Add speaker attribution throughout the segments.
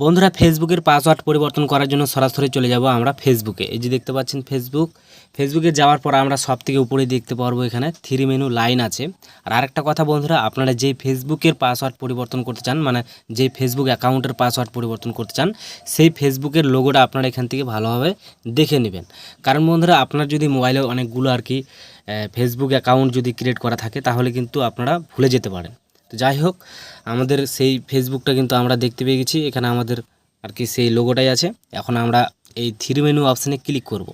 Speaker 1: বন্ধুরা ফেসবুকের পাসওয়ার্ড পরিবর্তন করার জন্য সরাসরি চলে যাব আমরা ফেসবুকে এই যে দেখতে পাচ্ছেন ফেসবুক ফেসবুকে যাওয়ার পর আমরা সব থেকে উপরে দেখতে পারব এখানে থ্রি মেনু লাইন আছে। আর আরেকটা কথা বন্ধুরা, আপনারা যেই ফেসবুকের পাসওয়ার্ড পরিবর্তন করতে চান মানে যেই ফেসবুক অ্যাকাউন্টের পাসওয়ার্ড পরিবর্তন করতে চান, সেই ফেসবুকের লোগোটা আপনারা এখান থেকে ভালোভাবে দেখে নেবেন। কারণ বন্ধুরা, আপনার যদি মোবাইলে অনেকগুলো আর কি ফেসবুক অ্যাকাউন্ট যদি ক্রিয়েট করা থাকে, তাহলে কিন্তু আপনারা ভুলে যেতে পারেন। তো যাই হোক, আমাদের সেই ফেসবুকটা কিন্তু আমরা দেখতে পেয়ে গেছি। এখানে আমাদের আর কি সেই লোগোটাই আছে। এখন আমরা এই থ্রি মেনু অপশানে ক্লিক করব।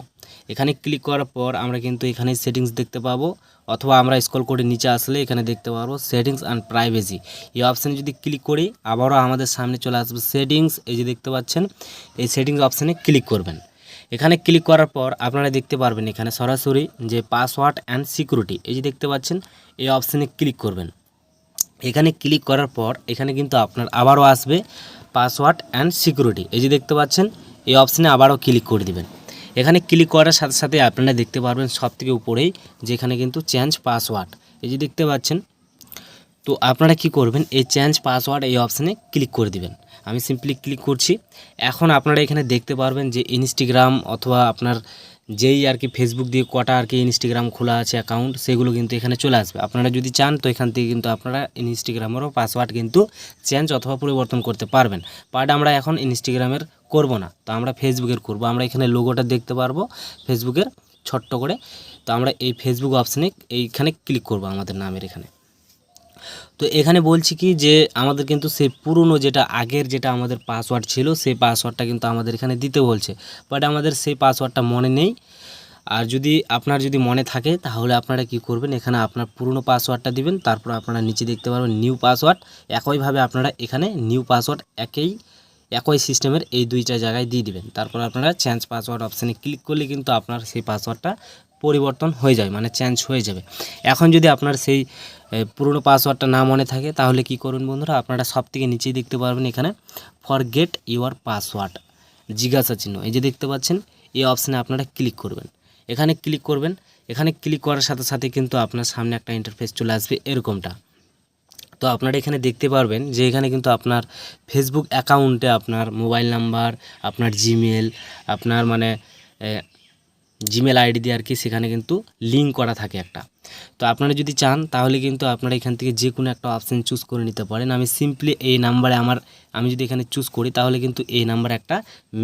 Speaker 1: এখানে ক্লিক করার পর আমরা কিন্তু এখানে সেটিংস দেখতে পাবো, অথবা আমরা স্কল করে নিচে আসলে এখানে দেখতে পারব সেটিংস অ্যান্ড প্রাইভেসি এই অপশানে যদি ক্লিক করি, আবারও আমাদের সামনে চলে আসবে সেটিংস এই যে দেখতে পাচ্ছেন, এই সেটিংস অপশানে ক্লিক করবেন। এখানে ক্লিক করার পর আপনারা দেখতে পারবেন এখানে সরাসরি যে পাসওয়ার্ড অ্যান্ড সিকিউরিটি এই যে দেখতে পাচ্ছেন, এই অপশানে ক্লিক করবেন। এখানে ক্লিক করার পর এখানে কিন্তু আপনার আবারও আসবে পাসওয়ার্ড অ্যান্ড সিকিউরিটি এই যে দেখতে পাচ্ছেন, এই অপশানে আবারও ক্লিক করে দিবেন। এখানে ক্লিক করার সাথে সাথে আপনারা দেখতে পারবেন সব থেকে উপরেই যেখানে কিন্তু চেঞ্জ পাসওয়ার্ড এই যে দেখতে পাচ্ছেন, তো আপনারা কি করবেন, এই চেঞ্জ পাসওয়ার্ড এই অপশানে ক্লিক করে দিবেন। আমি সিম্পলি ক্লিক করছি। এখন আপনারা এখানে দেখতে পারবেন যে ইনস্টাগ্রাম অথবা আপনার যেই আর কি ফেসবুক দিয়ে কটা আর কি ইনস্টাগ্রাম খোলা আছে অ্যাকাউন্ট সেগুলো কিন্তু এখানে চলে আসবে। আপনারা যদি চান, তো এখান থেকে কিন্তু আপনারা ইনস্টাগ্রামেরও পাসওয়ার্ড কিন্তু চেঞ্জ অথবা পরিবর্তন করতে পারবেন। বাট আমরা এখন ইনস্টাগ্রামের করব না। তো আমরা ফেসবুকের করব। আমরা এখানে লোগোটা দেখতে পারব ফেসবুকের ছোট্ট করে। তো আমরা এই ফেসবুক অপশানে এইখানে ক্লিক করব আমাদের নামের এখানে। তো এখানে বলছি কি যে আমাদের কিন্তু সেই পুরনো যেটা আগের যেটা আমাদের পাসওয়ার্ড ছিল, সেই পাসওয়ার্ডটা কিন্তু আমাদের এখানে দিতে বলছে। বাট আমাদের সেই পাসওয়ার্ডটা মনে নেই। আর যদি আপনার যদি মনে থাকে, তাহলে আপনারা কি করবেন? এখানে আপনার পুরনো পাসওয়ার্ডটা দিবেন, তারপর আপনারা নিচে দেখতে পারবেন নিউ পাসওয়ার্ড একইভাবে আপনারা এখানে নিউ পাসওয়ার্ড একই একই সিস্টেমের এই দুইটা জায়গায় দিয়ে দিবেন। তারপর আপনারা চেঞ্জ পাসওয়ার্ড অপশানে ক্লিক করলে কিন্তু আপনার সেই পাসওয়ার্ডটা পরিবর্তন হয়ে যাবে মানে চেঞ্জ হয়ে যাবে। এখন যদি আপনার সেই পুরনো পাসওয়ার্ডটা না মনে থাকে, তাহলে কি করুন বন্ধুরা, আপনারা সব থেকে নিচেই দেখতে পারবেন এখানে ফরগেট ইউর পাসওয়ার্ড জিজ্ঞাসা চিহ্ন, এই যে দেখতে পাচ্ছেন, এই অপশানে আপনারা ক্লিক করবেন। এখানে ক্লিক করবেন, এখানে ক্লিক করার সাথে সাথে কিন্তু আপনার সামনে একটা ইন্টারফেস চলে আসবে, এরকমটা। তো আপনারা এখানে দেখতে পারবেন যে এখানে কিন্তু আপনার ফেসবুক অ্যাকাউন্টে আপনার মোবাইল নাম্বার আপনার জিমেল আপনার মানে জিমেল আইডি দিয়ে আর কি সেখানে কিন্তু লিঙ্ক করা থাকে একটা। তো আপনারা যদি চান, তাহলে কিন্তু আপনারা এখান থেকে যে কোনো একটা অপশান চুজ করে নিতে পারেন। আমি সিম্পলি এই নাম্বারে আমার, আমি যদি এখানে চুজ করি, তাহলে কিন্তু এই নাম্বারে একটা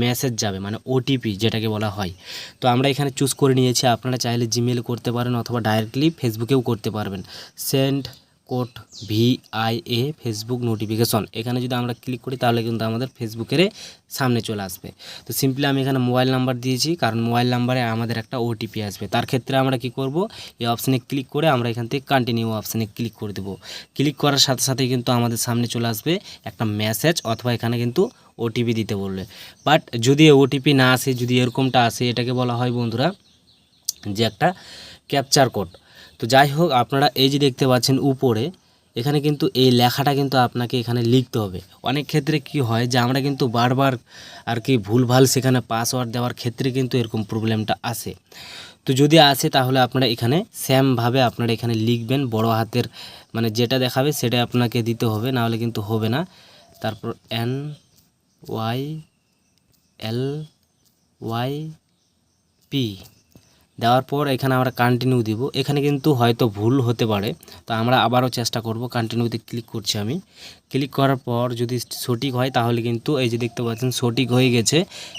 Speaker 1: মেসেজ যাবে মানে ওটিপি যেটাকে বলা হয়। তো আমরা এখানে চুজ করে নিয়েছি। আপনারা চাইলে জিমেল করতে পারেন অথবা ডাইরেক্টলি ফেসবুকেও করতে পারবেন। Send code via Facebook notification. এখানে যদি আমরা ক্লিক করি, তাহলে কিন্তু আমাদের ফেসবুকের সামনে চলে আসবে। তো সিম্পলি আমি এখানে মোবাইল নাম্বার দিয়েছি, কারণ মোবাইল নাম্বারে আমাদের একটা ওটিপি আসবে। তার ক্ষেত্রে আমরা কি করব? এই অপশানে ক্লিক করে আমরা এখান থেকে কন্টিনিউ অপশানে ক্লিক করে দেবো। ক্লিক করার সাথে সাথে কিন্তু আমাদের সামনে চলে আসবে একটা মেসেজ অথবা এখানে কিন্তু ওটিপি দিতে বলবে। বাট যদি ওটিপি না আসে, যদি এরকমটা আসে, এটাকে বলা হয় বন্ধুরা যে একটা ক্যাপচার কোড তো যাই হোক, আপনারা এই যে দেখতে পাচ্ছেন উপরে, এখানে কিন্তু এই লেখাটা কিন্তু আপনাকে এখানে লিখতে হবে। অনেক ক্ষেত্রে কি হয় যে আমরা কিন্তু বারবার আর কি ভুলভাল সেখানে পাসওয়ার্ড দেওয়ার ক্ষেত্রে কিন্তু এরকম প্রবলেমটা আসে। তো যদি আসে তাহলে আপনারা এখানে সেমভাবে আপনারা এখানে লিখবেন, বড় হাতের মানে যেটা দেখাবে সেটা আপনাকে দিতে হবে, নাহলে কিন্তু হবে না। তারপর N Y L Y P দেওয়ার পর এখানে আমরা কন্টিনিউ দিব। এখানে কিন্তু হয়তো ভুল হতে পারে, তো আমরা আবারও চেষ্টা করব। কন্টিনিউতে ক্লিক করছি আমি। ক্লিক করার পর যদি সঠিক হয়, তাহলে কিন্তু এই যে দেখতে পাচ্ছেন সঠিক হয়ে গেছে।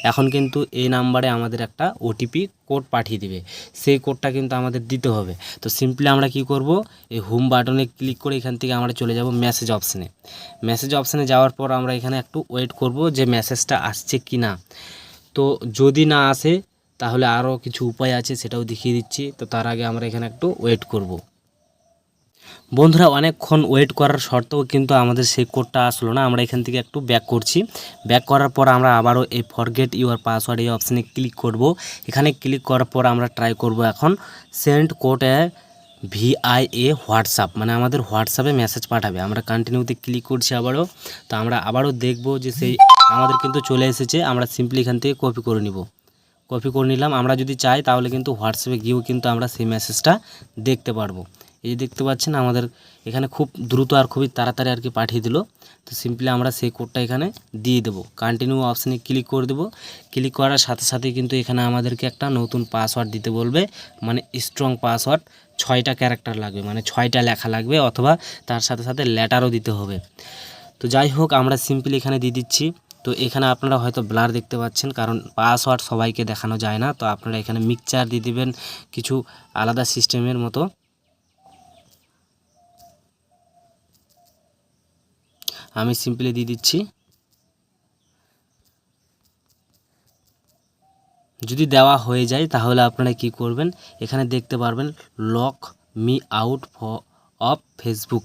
Speaker 1: এখন কিন্তু এই নাম্বারে আমাদের একটা ওটিপি কোড পাঠিয়ে দিবে। সেই কোডটা কিন্তু আমাদের দিতে হবে। তো সিম্পলি আমরা কি করব? এই হোম বাটনে ক্লিক করে এখান থেকে আমরা চলে যাব মেসেজ অপশানে মেসেজ অপশানে যাওয়ার পর আমরা এখানে একটু ওয়েট করব যে মেসেজটা আসছে কি না তো যদি না আসে তাহলে আরও কিছু উপায় আছে, সেটাও দেখিয়ে দিচ্ছি। তো তার আগে আমরা এখানে একটু ওয়েট করব। বন্ধুরা, অনেকক্ষণ ওয়েট করার সত্ত্বেও কিন্তু আমাদের সেই কোডটা আসলো না। আমরা এখান থেকে একটু ব্যাক করছি। ব্যাক করার পর আমরা আবারও এই ফরগেট ইউর পাসওয়ার্ড এই অপশানে ক্লিক করব। এখানে ক্লিক করার পর আমরা ট্রাই করব এখন সেন্ড কোড ভিআইএ হোয়াটসঅ্যাপ মানে আমাদের হোয়াটসঅ্যাপে মেসেজ পাঠাবে। আমরা কন্টিনিউতে ক্লিক করছি আবারও। তো আমরা আবারও দেখব যে সেই আমাদের কিন্তু চলে এসেছে। আমরা সিম্পলি এখান থেকে কপি করে নিব। কপি করে নিলাম। আমরা যদি চাই, তাহলে কিন্তু হোয়াটসঅ্যাপে গিয়েও কিন্তু আমরা সেই মেসেজটা দেখতে পারব। এই দেখতে পাচ্ছেন, আমাদের এখানে খুব দ্রুত আর খুবই তাড়াতাড়ি আর কি পাঠিয়ে দিল। তো সিম্পলি আমরা সেই কোডটা এখানে দিয়ে দেবো। কন্টিনিউ অপশানে ক্লিক করে দেবো। ক্লিক করার সাথে সাথে কিন্তু এখানে আমাদেরকে একটা নতুন পাসওয়ার্ড দিতে বলবে। মানে স্ট্রং পাসওয়ার্ড ছয়টা ক্যারেক্টার লাগবে। মানে ছয়টা লেখা লাগবে অথবা তার সাথে সাথে লেটারও দিতে হবে। তো যাই হোক, আমরা সিম্পলি এখানে দিয়ে দিচ্ছি। তো এখানে আপনারা হয়তো ব্লার দেখতে পাচ্ছেন, কারণ পাসওয়ার্ড সবাইকে দেখানো যায় না। তো আপনারা এখানে মিক্সচার দিয়ে দিবেন কিছু আলাদা সিস্টেমের মতো। আমি সিম্পলি দিয়ে দিচ্ছি। যদি দেওয়া হয়ে যায়, তাহলে আপনারা কি করবেন? এখানে দেখতে পারবেন lock me out of Facebook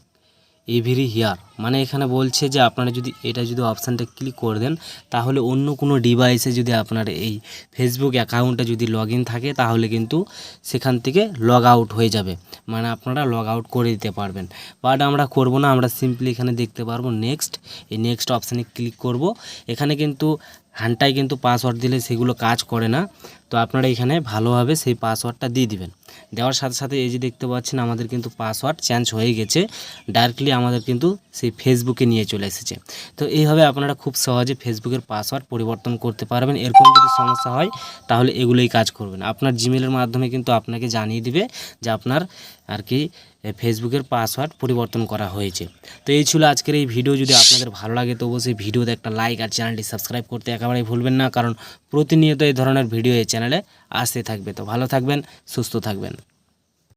Speaker 1: everywhere. মানে এখানে বলছে যে আপনারা যদি এটা যদি অপশানটা ক্লিক করে দেন, তাহলে অন্য কোনো ডিভাইসে যদি আপনার এই ফেসবুক অ্যাকাউন্টে যদি লগ থাকে, তাহলে কিন্তু সেখান থেকে লগ আউট হয়ে যাবে। মানে আপনারা লগ আউট করে দিতে পারবেন। বাট আমরা করব না, আমরা সিম্পলি এখানে দেখতে পারব নেক্সট এই নেক্সট অপশানে ক্লিক করব। এখানে কিন্তু হ্যান্ডটাই কিন্তু পাসওয়ার্ড দিলে সেগুলো কাজ করে না। তো আপনারা এখানে ভালোভাবে সেই পাসওয়ার্ডটা দিয়ে দিবেন। দেওয়ার সাথে সাথে এই যে দেখতে পাচ্ছেন, আমাদের কিন্তু পাসওয়ার্ড চেঞ্জ হয়ে গেছে। ডাইরেক্টলি আমাদের কিন্তু সেই ফেসবুকে নিয়ে চলে এসেছে। তো এইভাবে আপনারা খুব সহজে ফেসবুকের পাসওয়ার্ড পরিবর্তন করতে পারবেন। এরকম যদি সমস্যা হয়, তাহলে এগুলোই কাজ করবেন আপনার জিমেলের মাধ্যমে কিন্তু আপনাকে জানিয়ে দিবে যে আপনার আর কি ফেসবুকের পাসওয়ার্ড পরিবর্তন করা হয়েছে। তো এই ছিল আজকের এই ভিডিও যদি আপনাদের ভালো লাগে, তো অবশ্যই ভিডিওতে একটা লাইক আর চ্যানেলটি সাবস্ক্রাইব করতে একেবারেই ভুলবেন না, কারণ প্রতিনিয়ত এই ধরনের ভিডিও এই চ্যানেলে আসতে থাকবে। তো ভালো থাকবেন, সুস্থ থাকবেন।